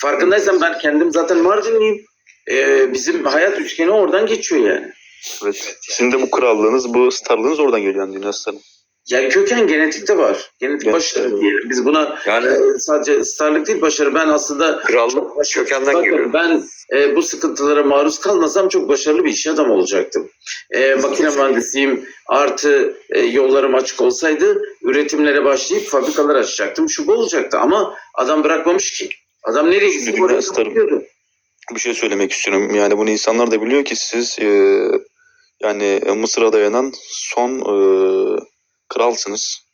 Farkındaysan ben kendim zaten Mardinliyim. Ee, bizim hayat üçgeni oradan geçiyor yani. Evet. Sizin de bu krallığınız, bu starlığınız oradan geliyor yani dünya starı. Ya köken genetikte var. Genetik Evet. başarı diyelim. Biz buna Yani e, sadece starlık değil başarı. Ben aslında krallık kökenden Bakın, geliyor. Ben e, bu sıkıntılara maruz kalmasam çok başarılı bir iş adamı olacaktım. E, makine mühendisiyim artı e, yollarım açık olsaydı üretimlere başlayıp fabrikalar açacaktım. Şu bu olacaktı ama adam bırakmamış ki. Adam nereye? Dünya Oraya gidiyordu. Bir şey söylemek istiyorum. Yani bunu insanlar da biliyor ki siz e, yani Mısır'a dayanan son e, kralsınız.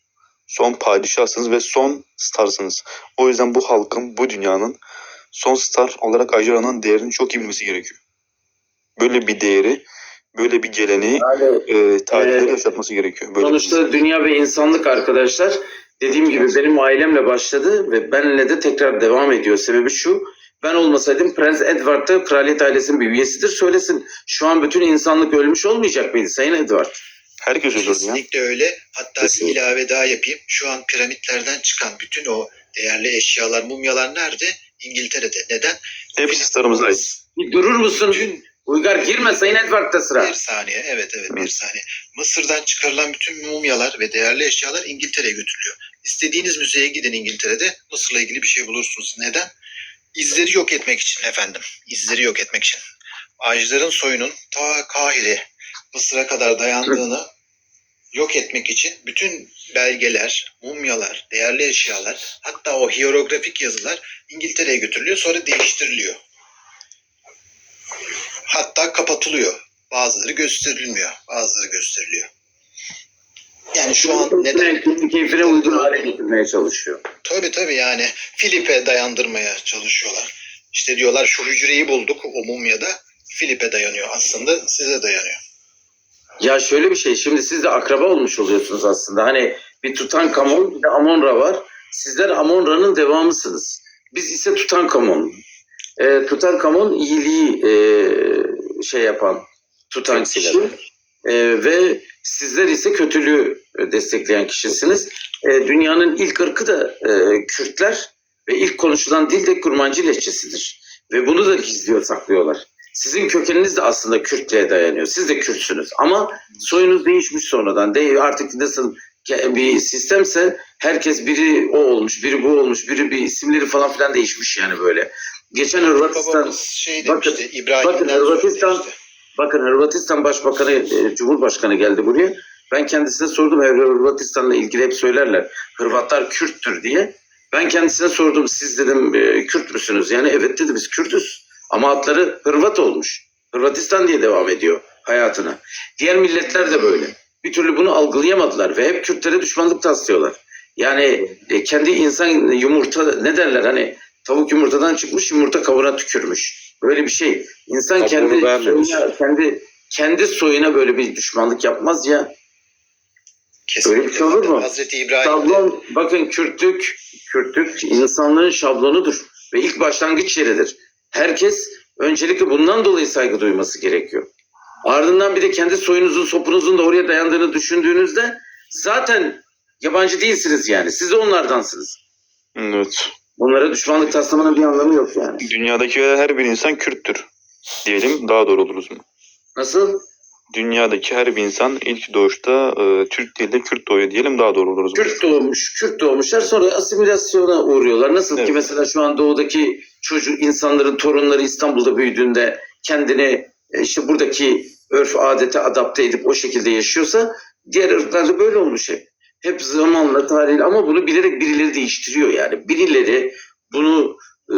Son padişahsınız ve son starsınız. O yüzden bu halkın, bu dünyanın son star olarak Ajara'nın değerini çok iyi bilmesi gerekiyor. Böyle bir değeri, böyle bir geleneği Yani e, tarihleri Evet. yaşatması gerekiyor. Böyle Sonuçta dünya ve insanlık arkadaşlar dediğim gibi benim ailemle başladı ve benimle de tekrar devam ediyor. Sebebi şu ben olmasaydım Prens Edward da kraliyet ailesinin bir üyesidir söylesin. Şu an bütün insanlık ölmüş olmayacak mıydı Sayın Edward? herkes ölürdü ya. Kesinlikle öyle. Hatta Kesinlikle. bir ilave daha yapayım. Şu an piramitlerden çıkan bütün o değerli eşyalar, mumyalar nerede? İngiltere'de. Neden? Hepsi ait. Bir durur musun? Bütün Uygar girme Sayın Edward'da sıra. bir saniye, evet evet bir saniye. Mısır'dan çıkarılan bütün mumyalar ve değerli eşyalar İngiltere'ye götürülüyor. İstediğiniz müzeye gidin İngiltere'de Mısır'la ilgili bir şey bulursunuz. Neden? İzleri yok etmek için efendim. İzleri yok etmek için. Ağaçların soyunun ta Kahire, Mısır'a kadar dayandığını yok etmek için bütün belgeler, mumyalar, değerli eşyalar, hatta o hierografik yazılar İngiltere'ye götürülüyor sonra değiştiriliyor. Hatta kapatılıyor. Bazıları gösterilmiyor, bazıları gösteriliyor. Yani şu an neden? Keyfine uygun hale getirmeye çalışıyor. Tabii tabii yani Filip'e dayandırmaya çalışıyorlar. İşte diyorlar şu hücreyi bulduk o mumyada. Filip'e dayanıyor aslında size dayanıyor. Ya şöyle bir şey şimdi siz de akraba olmuş oluyorsunuz aslında. Hani bir Tutankamon bir de Amonra var. Sizler Amonra'nın devamısınız. Biz ise Tutankamon. E, Tutankamon iyiliği e, şey yapan tutan kişi. E, ve sizler ise kötülüğü destekleyen kişisiniz. E, dünyanın ilk ırkı da e, Kürtler ve ilk konuşulan dil de Kurmancı lehçesidir. Ve bunu da gizliyor, saklıyorlar. Sizin kökeniniz de aslında Kürtlüğe dayanıyor. Siz de Kürtsünüz ama soyunuz değişmiş sonradan. Değil artık nasıl bir sistemse herkes biri o olmuş, biri bu olmuş, biri bir isimleri falan filan değişmiş yani böyle. Geçen Hırvatistan şey Bakın- bakın Hırvatistan-. Bakın Hırvatistan Başbakanı, e, Cumhurbaşkanı geldi buraya. Ben kendisine sordum Hırvatistan'la ilgili hep söylerler. Hırvatlar Kürttür diye. Ben kendisine sordum siz dedim e, Kürt müsünüz? Yani evet dedi biz Kürtüz. Ama adları Hırvat olmuş. Hırvatistan diye devam ediyor hayatına. Diğer milletler de böyle. Bir türlü bunu algılayamadılar ve hep Kürtlere düşmanlık taslıyorlar. Yani e, kendi insan yumurta ne derler hani tavuk yumurtadan çıkmış yumurta kabuğuna tükürmüş. Böyle bir şey. İnsan kendi soyuna, kendi kendi soyuna böyle bir düşmanlık yapmaz ya. Kesinlikle. Öyle bir şey olur mu? Hazreti İbrahim Şablon bakın Kürtlük Kürtlük insanlığın şablonudur ve ilk başlangıç yeridir. Herkes öncelikle bundan dolayı saygı duyması gerekiyor. Ardından bir de kendi soyunuzun sopunuzun da oraya dayandığını düşündüğünüzde zaten yabancı değilsiniz yani. Siz de onlardansınız. Evet. Bunlara düşmanlık taslamanın bir anlamı yok yani. Dünyadaki her bir insan Kürttür. Diyelim daha doğru oluruz mu? Nasıl? Dünyadaki her bir insan ilk doğuşta e, Türk değil de Kürt doğuyor diyelim daha doğru oluruz. mu? Kürt doğmuş, Kürt doğmuşlar sonra asimilasyona uğruyorlar. Nasıl ki Evet. mesela şu an doğudaki çocuk insanların torunları İstanbul'da büyüdüğünde kendini e, işte buradaki örf adete adapte edip o şekilde yaşıyorsa diğer ırklarda böyle olmuş hep. Hep zamanla tarihle ama bunu bilerek birileri değiştiriyor yani. Birileri bunu e,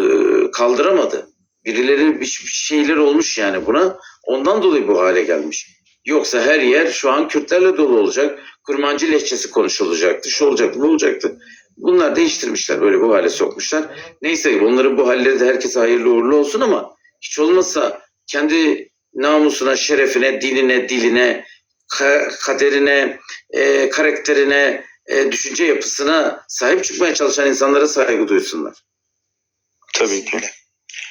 kaldıramadı. Birileri bir şeyler olmuş yani buna. Ondan dolayı bu hale gelmiş. Yoksa her yer şu an Kürtlerle dolu olacak. Kurmancı lehçesi konuşulacaktı. Şu olacaktı, bu olacaktı. Bunlar değiştirmişler, böyle bu hale sokmuşlar. Neyse onların bu halleri de herkese hayırlı uğurlu olsun ama hiç olmazsa kendi namusuna, şerefine, dinine, diline, ka- kaderine, e, karakterine, e, düşünce yapısına sahip çıkmaya çalışan insanlara saygı duysunlar. Tabii ki.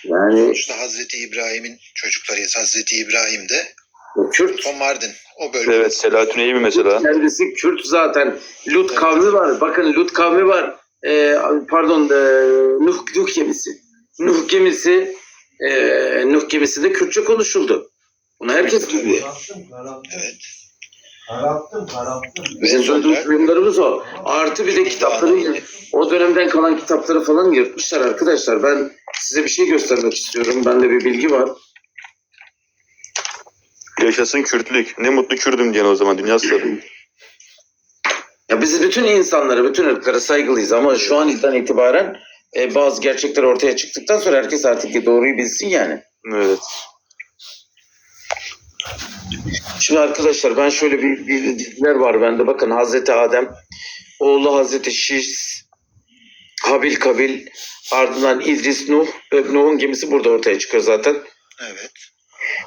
Yani Sonuçta Hazreti İbrahim'in çocuklarıyız. Hazreti İbrahim de o Kürt Tom Mardin o bölge. Evet Selahattin Eyyubi mesela. Kendisi Kürt zaten. Lut kavmi var. Bakın Lut kavmi var. Ee, pardon e, Nuh, Nuh gemisi. Nuh gemisi e, Nuh gemisinde Kürtçe konuşuldu. Bunu herkes biliyor. Evet. Kararttım, kararttım. Bizim filmlerimiz o. Artı bir de kitapları o dönemden kalan kitapları falan yırtmışlar arkadaşlar. Ben size bir şey göstermek istiyorum. Bende bir bilgi var. Yaşasın Kürtlük. Ne mutlu Kürdüm diyen o zaman dünya. Ya biz bütün insanlara, bütün ırklara saygılıyız ama şu andan itibaren e, bazı gerçekler ortaya çıktıktan sonra herkes artık doğruyu bilsin yani. Evet. Şimdi arkadaşlar ben şöyle bir, diziler var bende. Bakın Hazreti Adem, oğlu Hazreti Şiş, Habil Kabil, ardından İdris Nuh ve Nuh'un gemisi burada ortaya çıkıyor zaten. Evet.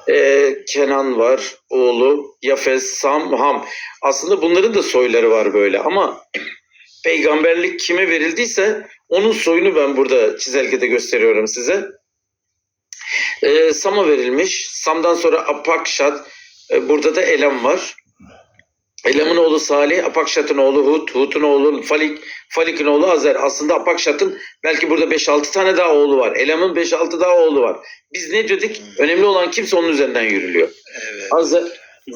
Ee, Kenan var, oğlu, Yafes, Sam, Ham. Aslında bunların da soyları var böyle ama peygamberlik kime verildiyse onun soyunu ben burada çizelgede gösteriyorum size. Ee, Sam'a verilmiş. Sam'dan sonra Apakşat. Ee, burada da Elam var. Elam'ın oğlu Salih, Apakşat'ın oğlu Hud, Hud'un oğlu Falik, Falik'in oğlu Azer. Aslında Apakşat'ın belki burada 5-6 tane daha oğlu var. Elam'ın 5-6 daha oğlu var. Biz ne dedik? Önemli olan kimse onun üzerinden yürülüyor. Evet. Azer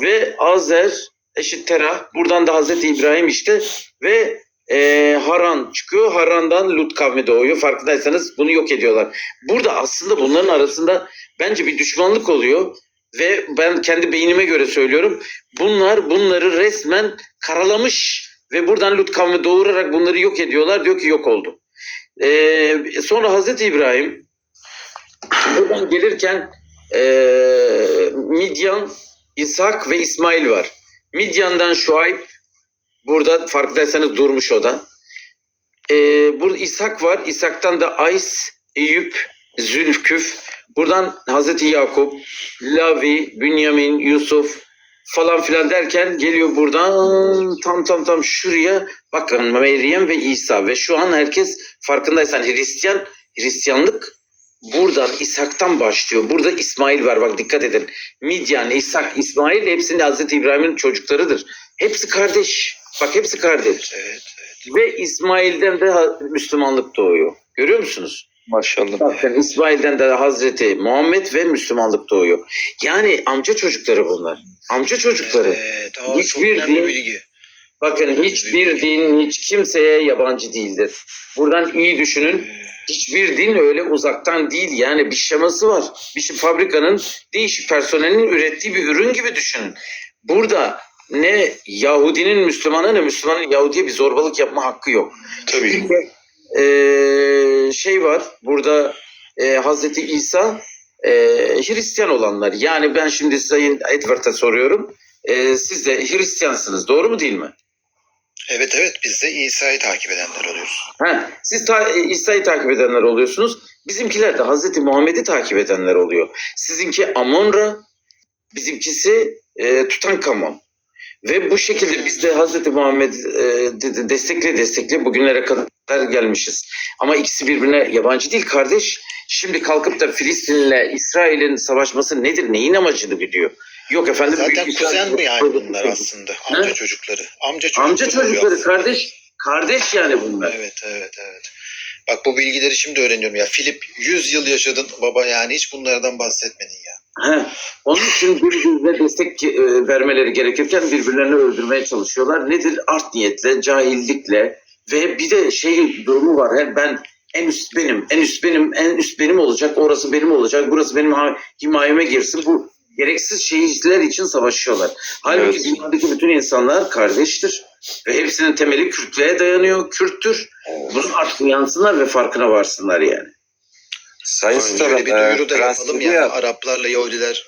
ve Azer eşit Terah. Buradan da Hazreti İbrahim işte ve e, Haran çıkıyor. Haran'dan Lut kavmi doğuyor. Farkındaysanız bunu yok ediyorlar. Burada aslında bunların arasında bence bir düşmanlık oluyor ve ben kendi beynime göre söylüyorum. Bunlar bunları resmen karalamış ve buradan Lut kavmi doğurarak bunları yok ediyorlar. Diyor ki yok oldu. E, sonra Hazreti İbrahim buradan gelirken e, Midyan, İshak ve İsmail var. Midyan'dan Şuayb, burada farkındaysanız durmuş o da. E, burada İshak var, İshak'tan da Ays, Eyüp, Zülküf. Buradan Hazreti Yakup, Lavi, Bünyamin, Yusuf falan filan derken geliyor buradan tam tam tam şuraya bakın Meryem ve İsa ve şu an herkes farkındaysan Hristiyan Hristiyanlık buradan İshak'tan başlıyor. Burada İsmail var bak dikkat edin. Midyan, İshak, İsmail hepsinin Hazreti İbrahim'in çocuklarıdır. Hepsi kardeş. Bak hepsi kardeş. Evet. evet. Ve İsmail'den de Müslümanlık doğuyor. Görüyor musunuz? Maşallah. Bakın İsmail'den de Hazreti Muhammed ve Müslümanlık doğuyor. Yani amca çocukları bunlar. Amca çocukları. Evet. Hiçbir din- bilgi. Bakın hiçbir din hiç kimseye yabancı değildir. Buradan iyi düşünün. Hiçbir din öyle uzaktan değil. Yani bir şeması var. Bir şey, fabrikanın değişik personelin ürettiği bir ürün gibi düşünün. Burada ne Yahudinin Müslümana ne Müslümanın Yahudiye bir zorbalık yapma hakkı yok. Tabii. Çünkü eee, şey var burada eee, Hazreti İsa eee, Hristiyan olanlar. Yani ben şimdi Sayın Edward'a soruyorum. Eee, siz de Hristiyansınız doğru mu değil mi? Evet evet biz de İsa'yı takip edenler oluyoruz. Ha, siz ta- e, İsa'yı takip edenler oluyorsunuz. Bizimkiler de Hazreti Muhammed'i takip edenler oluyor. Sizinki Amonra, bizimkisi e, Tutankamon. Ve bu şekilde biz de Hazreti Muhammed e, de- de- destekle destekle bugünlere kadar gelmişiz. Ama ikisi birbirine yabancı değil kardeş. Şimdi kalkıp da Filistin'le İsrail'in savaşması nedir? Neyin amacını biliyor? Yok efendim. Zaten büyük kuzen mi yani bunlar aslında? Amca Ne? çocukları. Amca çocukları. Amca çocukları kardeş. Kardeş yani bunlar. Evet evet evet. Bak bu bilgileri şimdi öğreniyorum ya. Filip 100 yıl yaşadın baba yani hiç bunlardan bahsetmedin ya. He, onun için birbirine destek e, vermeleri gerekirken birbirlerini öldürmeye çalışıyorlar. Nedir? Art niyetle, cahillikle ve bir de şey durumu var. He, ben en üst benim, en üst benim, en üst benim olacak, orası benim olacak, burası benim himayeme girsin. Bu gereksiz şeyler için savaşıyorlar. Halbuki Evet. dünyadaki bütün insanlar kardeştir. Ve hepsinin temeli Kürtlüğe dayanıyor, Kürttür. Bunun artık uyansınlar ve farkına varsınlar yani. Sayın Şöyle Starım, bir e, duyuru da Prens yapalım dedi ya. ya, Araplarla Yahudiler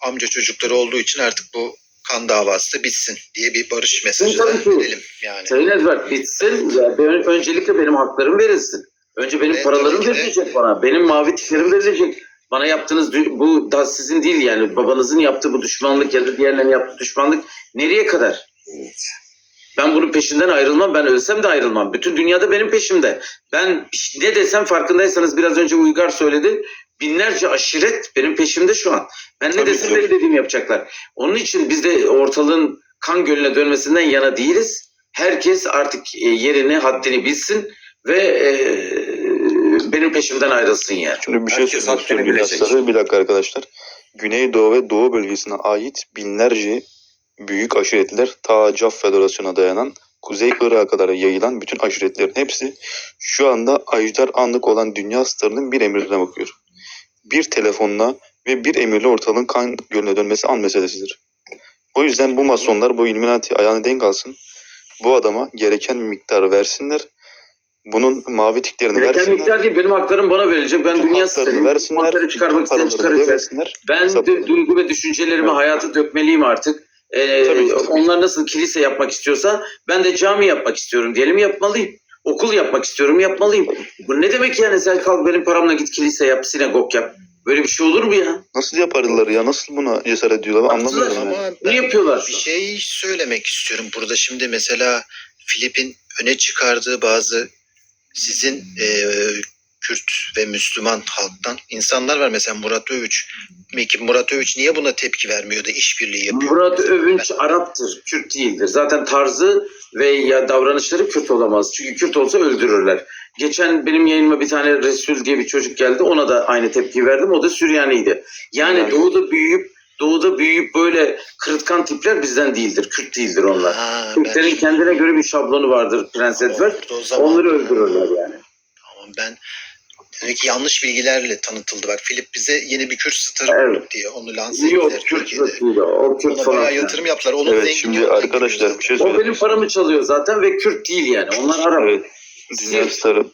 amca çocukları olduğu için artık bu kan davası da bitsin diye bir barış mesajı da verelim yani. Sayın Edward bitsin. Ya ben- öncelikle benim haklarım verilsin. Önce benim Evet, paralarım de. verilecek bana. Benim mavi tiklerim verilecek. Bana yaptığınız bu da sizin değil yani babanızın yaptığı bu düşmanlık ya da diğerlerinin yaptığı düşmanlık nereye kadar? Ben bunun peşinden ayrılmam. Ben ölsem de ayrılmam. Bütün dünyada benim peşimde. Ben ne desem farkındaysanız biraz önce Uygar söyledi. Binlerce aşiret benim peşimde şu an. Ben ne Tabii, desem benim dediğimi yapacaklar. Onun için biz de ortalığın kan gölüne dönmesinden yana değiliz. Herkes artık e, yerini, haddini bilsin ve e. Benim peşimden ayrılsın yani. Şimdi bir şey hakkını istiyorum. Bir dakika arkadaşlar. Güneydoğu ve Doğu bölgesine ait binlerce büyük aşiretler ta Caf Federasyon'a dayanan Kuzey Irak'a kadar yayılan bütün aşiretlerin hepsi şu anda ajdar anlık olan dünya starının bir emrine bakıyor. Bir telefonla ve bir emirle ortalığın kan gölüne dönmesi an meselesidir. O yüzden bu masonlar bu Illuminati ayağını denk alsın. Bu adama gereken miktarı versinler. Bunun mavi tiklerini Gereken versinler. miktar değil benim haklarım bana verilecek. Ben dünya starıyım. versinler. Hakları çıkarmak isteyen çıkaracak. Ben de duygu ve düşüncelerimi Evet. hayata dökmeliyim artık. Ee, Tabii tabii onlar nasıl kilise yapmak istiyorsa ben de cami yapmak istiyorum diyelim yapmalıyım. Okul yapmak istiyorum yapmalıyım. Bu ne demek yani sen kalk benim paramla git kilise yap, sinagog yap. Böyle bir şey olur mu ya? Nasıl yaparlar ya? Nasıl buna cesaret ediyorlar? Anlamıyorum yani. Ama Ne ben yapıyorlar? bir şey söylemek istiyorum. Burada şimdi mesela Filip'in öne çıkardığı bazı sizin e, Kürt ve Müslüman halktan insanlar var. Mesela Murat Övüç. Peki Murat Övüç niye buna tepki vermiyor da işbirliği yapıyor? Murat Övünç Arap'tır, Kürt değildir. Zaten tarzı ve ya davranışları Kürt olamaz. Çünkü Kürt olsa öldürürler. Geçen benim yayınıma bir tane Resul diye bir çocuk geldi. Ona da aynı tepki verdim. O da Süryaniydi. Yani Yani- doğuda büyüyüp doğuda büyüyüp böyle kırıtkan tipler bizden değildir. Kürt değildir onlar. Ha, ben Kürtlerin kendine göre bir şablonu vardır Prens Edward. Onları öldürürler yani. Tamam ben demek ki yanlış bilgilerle tanıtıldı. Bak Filip bize yeni bir Kürt starı Evet. bulduk diye onu lanse Yok ettiler Kürt Türkiye'de. değil o. Kürt Ona bayağı yatırım yaptılar. Onun Evet şimdi arkadaşlar bir şey O benim paramı çalıyor zaten ve Kürt değil yani. Onlar Arap. Evet. Dünya starı